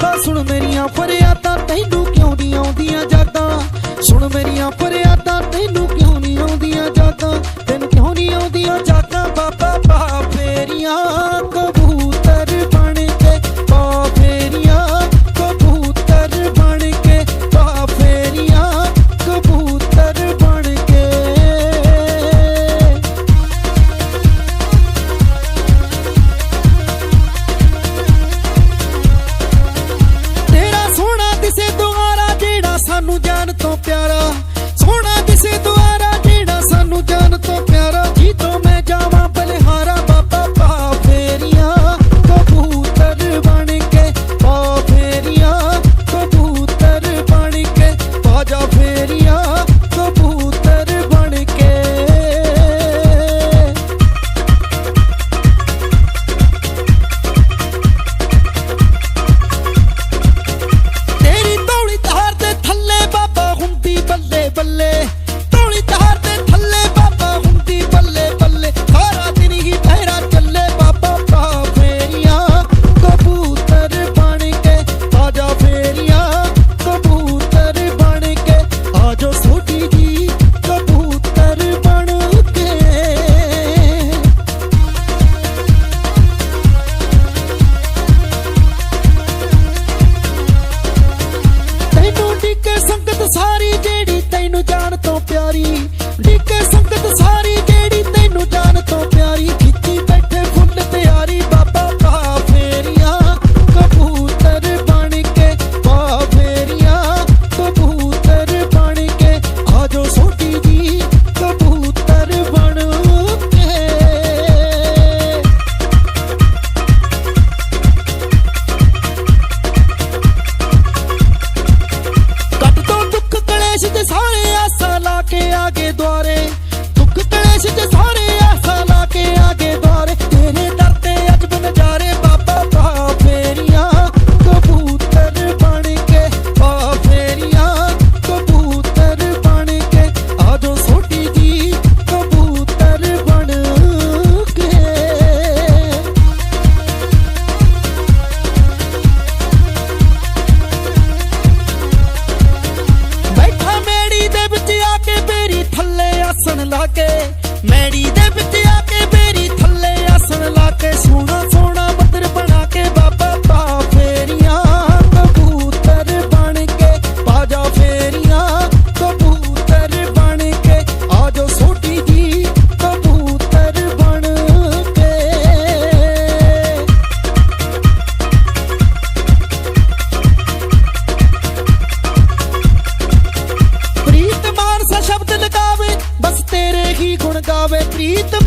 ਤਾਂ ਸੁਣ ਮੇਰੀਆਂ ਫਰਿਆਦਾਂ ਤੈਨੂੰ ਕਿਉਂ ਦੀ ਆਉਂਦੀਆਂ ਜਾਗਦਾ ਸੁਣ ਮੇਰੀਆਂ ਫਰਿਆਦਾਂ ਜਾਨ ਤੋਂ ਪਿਆਰਾ Pablito.